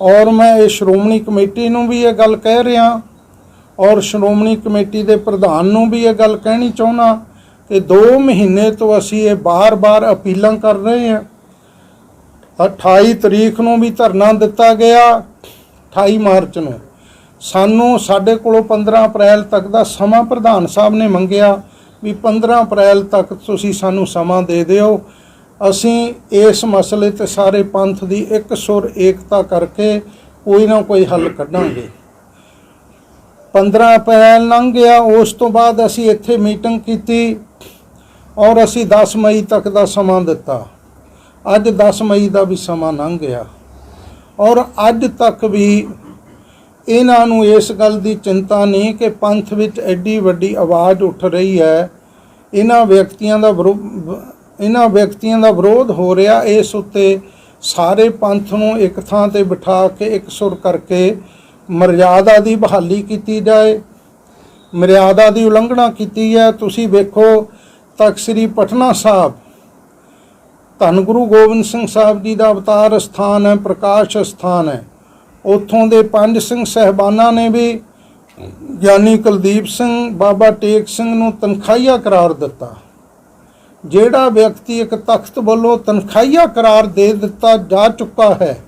ਔਰ ਮੈਂ ਇਹ ਸ਼੍ਰੋਮਣੀ ਕਮੇਟੀ ਨੂੰ ਵੀ ਇਹ ਗੱਲ ਕਹਿ ਰਿਹਾ ਔਰ ਸ਼੍ਰੋਮਣੀ ਕਮੇਟੀ ਦੇ ਪ੍ਰਧਾਨ ਨੂੰ ਵੀ ਇਹ ਗੱਲ ਕਹਿਣੀ ਚਾਹੁੰਦਾ ਕਿ 2 ਮਹੀਨੇ ਤੋਂ ਅਸੀਂ ਇਹ ਬਾਰ-ਬਾਰ ਅਪੀਲਾਂ ਕਰ ਰਹੇ ਹਾਂ। 28 ਤਰੀਕ ਨੂੰ ਵੀ ਧਰਨਾ ਦਿੱਤਾ ਗਿਆ 28 ਮਾਰਚ ਨੂੰ। ਸਾਨੂੰ ਸਾਡੇ ਕੋਲੋਂ 15 ਅਪ੍ਰੈਲ ਤੱਕ ਦਾ ਸਮਾਂ ਪ੍ਰਧਾਨ ਸਾਹਿਬ ਨੇ ਮੰਗਿਆ ਵੀ 15 ਅਪ੍ਰੈਲ ਤੱਕ ਤੁਸੀਂ ਸਾਨੂੰ ਸਮਾਂ ਦੇ ਦਿਓ। ਅਸੀਂ ਇਸ ਮਸਲੇ ਤੇ ਸਾਰੇ ਪੰਥ ਦੀ ਇੱਕ ਸੁਰ ਏਕਤਾ ਕਰਕੇ ਕੋਈ ਨਾ ਕੋਈ ਹੱਲ ਕੱਢਾਂਗੇ। 15 ਅਪ੍ਰੈਲ ਲੰਘ ਗਿਆ, ਉਸ ਤੋਂ ਬਾਅਦ ਅਸੀਂ ਇੱਥੇ ਮੀਟਿੰਗ ਕੀਤੀ ਔਰ ਅਸੀਂ 10 ਮਈ ਤੱਕ ਦਾ ਸਮਾਂ ਦਿੱਤਾ। ਅੱਜ 10 ਮਈ ਦਾ ਵੀ ਸਮਾਂ ਲੰਘ ਗਿਆ ਔਰ ਅੱਜ ਤੱਕ ਵੀ ਇਹਨਾਂ ਨੂੰ ਇਸ ਗੱਲ ਦੀ ਚਿੰਤਾ ਨਹੀਂ ਕਿ ਪੰਥ ਵਿੱਚ ਐਡੀ ਵੱਡੀ ਆਵਾਜ਼ ਉੱਠ ਰਹੀ ਹੈ। ਇਹਨਾਂ ਵਿਅਕਤੀਆਂ ਦਾ ਵਿਰੋ- ਇਹਨਾਂ ਵਿਅਕਤੀਆਂ ਦਾ ਵਿਰੋਧ ਹੋ ਰਿਹਾ। ਇਸ ਉੱਤੇ ਸਾਰੇ ਪੰਥ ਨੂੰ ਇੱਕ ਥਾਂ ਤੇ ਬਿਠਾ ਕੇ ਇੱਕ ਸੁਰ ਕਰਕੇ ਮਰਿਆਦਾ ਦੀ ਬਹਾਲੀ ਕੀਤੀ ਜਾਏ। ਮਰਿਆਦਾ ਦੀ ਉਲੰਘਣਾ ਕੀਤੀ ਹੈ। ਤੁਸੀਂ ਵੇਖੋ ਤਖਤ ਸ੍ਰੀ ਪਟਨਾ ਸਾਹਿਬ, ਧੰਨ ਗੁਰੂ ਗੋਬਿੰਦ ਸਿੰਘ ਸਾਹਿਬ ਜੀ ਦਾ ਅਵਤਾਰ ਸਥਾਨ ਹੈ, ਪ੍ਰਕਾਸ਼ ਸਥਾਨ ਹੈ। ਉੱਥੋਂ ਦੇ ਪੰਜ ਸਿੰਘ ਸਹਿਬਾਨਾਂ ਨੇ ਵੀ ਗਿਆਨੀ ਕੁਲਦੀਪ ਸਿੰਘ, ਬਾਬਾ ਟੇਕ ਸਿੰਘ ਨੂੰ ਤਨਖਾਹੀਆ ਕਰਾਰ ਦਿੱਤਾ। ਜਿਹੜਾ ਵਿਅਕਤੀ ਇੱਕ ਤਖਤ ਵੱਲੋਂ ਤਨਖਾਹੀਆ ਕਰਾਰ ਦੇ ਦਿੱਤਾ ਜਾ ਚੁੱਕਾ ਹੈ,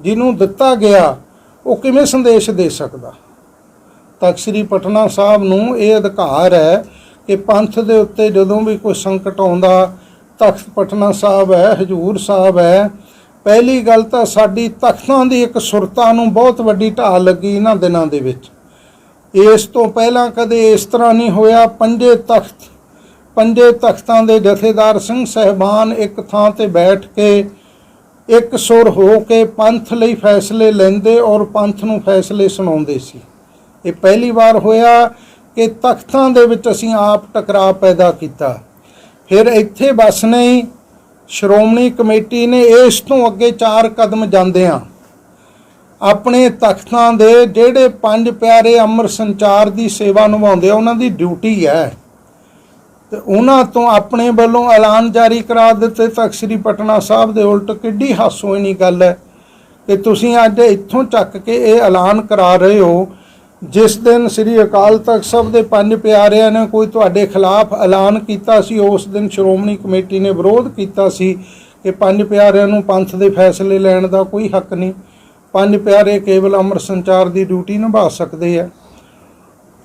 ਜਿਹਨੂੰ ਦਿੱਤਾ ਗਿਆ, ਉਹ ਕਿਵੇਂ ਸੰਦੇਸ਼ ਦੇ ਸਕਦਾ? ਤਖਤ ਸ੍ਰੀ ਪਟਨਾ ਸਾਹਿਬ ਨੂੰ ਇਹ ਅਧਿਕਾਰ ਹੈ ਕਿ ਪੰਥ ਦੇ ਉੱਤੇ ਜਦੋਂ ਵੀ ਕੋਈ ਸੰਕਟ ਆਉਂਦਾ, ਤਖਤ ਪਟਨਾ ਸਾਹਿਬ ਹੈ, ਹਜੂਰ ਸਾਹਿਬ ਹੈ, ਪਹਿਲੀ ਗੱਲ ਤਾਂ ਸਾਡੀ ਤਖਤਾਂ ਦੀ ਇੱਕ ਸੁਰਤਾ ਨੂੰ ਬਹੁਤ ਵੱਡੀ ਢਾਲ ਲੱਗੀ ਇਹਨਾਂ ਦਿਨਾਂ ਦੇ ਵਿੱਚ। ਇਸ ਤੋਂ ਪਹਿਲਾਂ ਕਦੇ ਇਸ ਤਰ੍ਹਾਂ ਨਹੀਂ ਹੋਇਆ, ਪੰਜੇ ਤਖਤ ਪੰਜੇ ਤਖਤਾਂ ਦੇ ਜਥੇਦਾਰ ਸਿੰਘ ਸਹਿਬਾਨ ਇੱਕ ਥਾਂ ਤੇ ਬੈਠ ਕੇ ਇੱਕ ਸੁਰ ਹੋ ਕੇ ਪੰਥ ਲਈ ਫੈਸਲੇ ਲੈਂਦੇ ਔਰ ਪੰਥ ਨੂੰ ਫੈਸਲੇ ਸੁਣਾਉਂਦੇ ਸੀ। ਇਹ ਪਹਿਲੀ ਵਾਰ ਹੋਇਆ ਕਿ ਤਖਤਾਂ ਦੇ ਵਿੱਚ ਅਸੀਂ ਆਪ ਟਕਰਾਅ ਪੈਦਾ ਕੀਤਾ। ਫਿਰ ਇੱਥੇ ਬਸ ਨਹੀਂ, ਸ਼੍ਰੋਮਣੀ ਕਮੇਟੀ ਨੇ ਇਸ ਤੋਂ ਅੱਗੇ ਚਾਰ ਕਦਮ ਜਾਂਦਿਆਂ ਆਪਣੇ ਤਖਤਾਂ ਦੇ ਜਿਹੜੇ ਪੰਜ ਪਿਆਰੇ ਅਮਰ ਸੰਚਾਰ ਦੀ ਸੇਵਾ ਨਿਭਾਉਂਦੇ ਆ, ਉਹਨਾਂ ਦੀ ਡਿਊਟੀ ਹੈ। ਤੇ ਉਹਨਾਂ ਤੋਂ ਆਪਣੇ ਵੱਲੋਂ ਐਲਾਨ ਜਾਰੀ ਕਰਾ ਦਿੱਤੇ। ਤਖਤ ਸ੍ਰੀ ਪਟਨਾ ਸਾਹਿਬ ਦੇ ਉਲਟ ਕਿੱਡੀ ਹਾਸੋਹੀਣੀ ਗੱਲ ਹੈ ਕਿ ਤੁਸੀਂ ਅੱਜ ਇੱਥੋਂ ਚੱਕ ਕੇ ਇਹ ਐਲਾਨ ਕਰਾ ਰਹੇ ਹੋ। ਜਿਸ ਦਿਨ ਸ੍ਰੀ ਅਕਾਲ ਤਖਤ ਸਾਹਿਬ ਦੇ ਪੰਜ ਪਿਆਰਿਆਂ ਨੇ ਕੋਈ ਤੁਹਾਡੇ ਖਿਲਾਫ ਐਲਾਨ ਕੀਤਾ ਸੀ, ਉਸ ਦਿਨ ਸ਼੍ਰੋਮਣੀ ਕਮੇਟੀ ਨੇ ਵਿਰੋਧ ਕੀਤਾ ਸੀ ਕਿ ਪੰਜ ਪਿਆਰਿਆਂ ਨੂੰ ਪੰਥ ਦੇ ਫੈਸਲੇ ਲੈਣ ਦਾ ਕੋਈ ਹੱਕ ਨਹੀਂ। ਪੰਜ ਪਿਆਰੇ ਕੇਵਲ ਅਮਰ ਸੰਚਾਰ ਦੀ ਡਿਊਟੀ ਨਿਭਾ ਸਕਦੇ ਆ।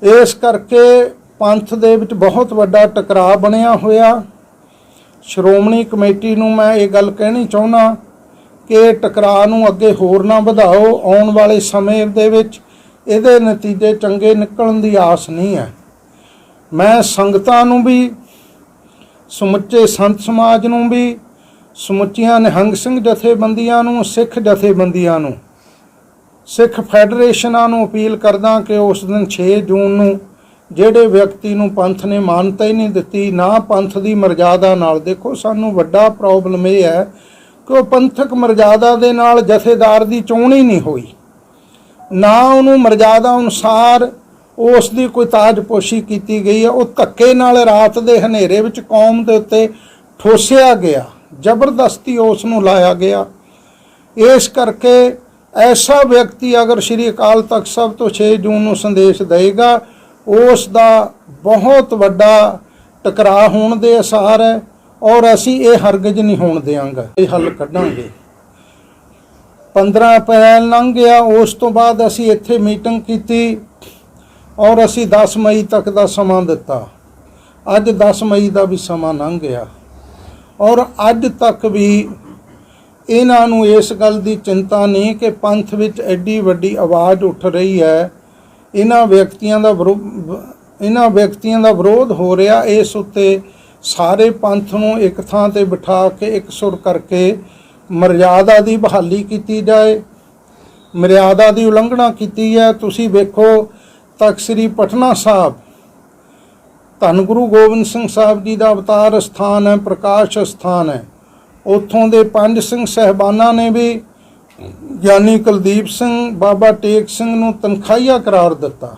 ਇਸ ਕਰਕੇ ਪੰਥ ਦੇ ਵਿੱਚ ਬਹੁਤ ਵੱਡਾ ਟਕਰਾਅ ਬਣਿਆ ਹੋਇਆ। ਸ਼੍ਰੋਮਣੀ ਕਮੇਟੀ ਨੂੰ ਮੈਂ ਇਹ ਗੱਲ ਕਹਿਣੀ ਚਾਹੁੰਦਾ ਕਿ ਟਕਰਾਅ ਨੂੰ ਅੱਗੇ ਹੋਰ ਨਾ ਵਧਾਓ। ਆਉਣ ਵਾਲੇ ਸਮੇਂ ਦੇ ਵਿੱਚ ਇਹਦੇ ਨਤੀਜੇ ਚੰਗੇ ਨਿਕਲਣ ਦੀ ਆਸ ਨਹੀਂ ਹੈ। ਮੈਂ ਸੰਗਤਾਂ ਨੂੰ ਵੀ, ਸਮੁੱਚੇ ਸੰਤ ਸਮਾਜ ਨੂੰ ਵੀ, ਸਮੁੱਚੀਆਂ ਨਿਹੰਗ ਸਿੰਘ ਜਥੇਬੰਦੀਆਂ ਨੂੰ, ਸਿੱਖ ਜਥੇਬੰਦੀਆਂ ਨੂੰ, ਸਿੱਖ ਫੈਡਰੇਸ਼ਨਾਂ ਨੂੰ ਅਪੀਲ ਕਰਦਾ ਕਿ ਉਸ ਦਿਨ 6 ਜੂਨ ਨੂੰ ਜਿਹੜੇ ਵਿਅਕਤੀ ਨੂੰ ਪੰਥ ਨੇ ਮਾਨਤਾ ਹੀ ਨਹੀਂ ਦਿੱਤੀ, ਨਾ ਪੰਥ ਦੀ ਮਰਜ਼ਾਦਾ ਨਾਲ। ਦੇਖੋ, ਸਾਨੂੰ ਵੱਡਾ ਪ੍ਰੋਬਲਮ ਇਹ ਹੈ ਕਿ ਉਹ ਪੰਥਕ ਮਰਜ਼ਾਦਾ ਦੇ ਨਾਲ ਜਥੇਦਾਰ ਦੀ ਚੋਣ ਹੀ ਨਹੀਂ ਹੋਈ। ਨਾ ਉਹਨੂੰ ਮਰਜ਼ਾਦਾ ਅਨੁਸਾਰ ਉਸ ਦੀ ਕੋਈ ਤਾਜਪੋਸ਼ੀ ਕੀਤੀ ਗਈ ਹੈ। ਉਹ ਧੱਕੇ ਨਾਲ ਰਾਤ ਦੇ ਹਨੇਰੇ ਵਿੱਚ ਕੌਮ ਦੇ ਉੱਤੇ ਠੋਸਿਆ ਗਿਆ। ਜ਼ਬਰਦਸਤੀ ਉਸ ਨੂੰ ਲਾਇਆ ਗਿਆ। ਇਸ ਕਰਕੇ ਐਸਾ ਵਿਅਕਤੀ ਅਗਰ ਸ਼੍ਰੀ ਅਕਾਲ ਤਖਤ ਸਾਹਿਬ ਤੋਂ 6 ਜੂਨ ਨੂੰ ਸੰਦੇਸ਼ ਦੇਗਾ ਉਸ ਦਾ ਬਹੁਤ ਵੱਡਾ ਟਕਰਾਅ ਹੋਣ ਦੇ ਅਸਾਰ ਹੈ ਔਰ ਅਸੀਂ ਇਹ ਹਰਗਜ਼ ਨਹੀਂ ਹੋਣ ਦੇਵਾਂਗੇ ਇਹ ਹੱਲ ਕੱਢਾਂਗੇ। 15 ਅਪ੍ਰੈਲ ਲੰਘ ਗਿਆ, ਉਸ ਤੋਂ ਬਾਅਦ ਅਸੀਂ ਇੱਥੇ ਮੀਟਿੰਗ ਕੀਤੀ ਔਰ ਅਸੀਂ 10 ਮਈ ਤੱਕ ਦਾ ਸਮਾਂ ਦਿੱਤਾ। ਅੱਜ 10 ਮਈ ਦਾ ਵੀ ਸਮਾਂ ਲੰਘ ਗਿਆ ਔਰ ਅੱਜ ਤੱਕ ਵੀ ਇਹਨਾਂ ਨੂੰ ਇਸ ਗੱਲ ਦੀ ਚਿੰਤਾ ਨਹੀਂ ਕਿ ਪੰਥ ਵਿੱਚ ਐਡੀ ਵੱਡੀ ਆਵਾਜ਼ ਉੱਠ ਰਹੀ ਹੈ ਇਹਨਾਂ ਵਿਅਕਤੀਆਂ ਦਾ ਵਿਰੋ- ਇਹਨਾਂ ਵਿਅਕਤੀਆਂ ਦਾ ਵਿਰੋਧ ਹੋ ਰਿਹਾ। ਇਸ ਉੱਤੇ ਸਾਰੇ ਪੰਥ ਨੂੰ ਇੱਕ ਥਾਂ ਤੇ ਬਿਠਾ ਕੇ, ਇੱਕ ਸੁਰ ਕਰਕੇ ਮਰਿਆਦਾ ਦੀ ਬਹਾਲੀ ਕੀਤੀ ਜਾਏ। ਮਰਿਆਦਾ ਦੀ ਉਲੰਘਣਾ ਕੀਤੀ ਹੈ। ਤੁਸੀਂ ਵੇਖੋ ਤਖਤ ਸ੍ਰੀ ਪਟਨਾ ਸਾਹਿਬ। ਧੰਨ ਗੁਰੂ ਗੋਬਿੰਦ ਸਿੰਘ ਸਾਹਿਬ ਜੀ ਦਾ ਅਵਤਾਰ ਸਥਾਨ ਹੈ, ਪ੍ਰਕਾਸ਼ ਸਥਾਨ ਹੈ। ਉੱਥੋਂ ਦੇ ਪੰਜ ਸਿੰਘ ਸਹਿਬਾਨਾਂ ਨੇ ਵੀ ਗਿਆਨੀ ਕੁਲਦੀਪ ਸਿੰਘ ਬਾਬਾ ਟੇਕ ਸਿੰਘ ਨੂੰ ਤਨਖਾਹੀਆ ਕਰਾਰ ਦਿੱਤਾ।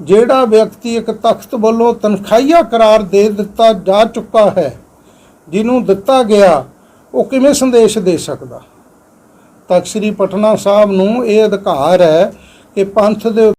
ਜਿਹੜਾ ਵਿਅਕਤੀ ਇੱਕ ਤਖਤ ਵੱਲੋਂ ਤਨਖਾਹੀਆ ਕਰਾਰ ਦੇ ਦਿੱਤਾ ਜਾ ਚੁੱਕਾ ਹੈ, ਜਿਹਨੂੰ ਦਿੱਤਾ ਗਿਆ, ਉਹ ਕਿਵੇਂ ਸੰਦੇਸ਼ ਦੇ ਸਕਦਾ? ਤਖਤ ਸ੍ਰੀ ਪਟਨਾ ਸਾਹਿਬ ਨੂੰ ਇਹ ਅਧਿਕਾਰ ਹੈ ਕਿ ਪੰਥ ਦੇ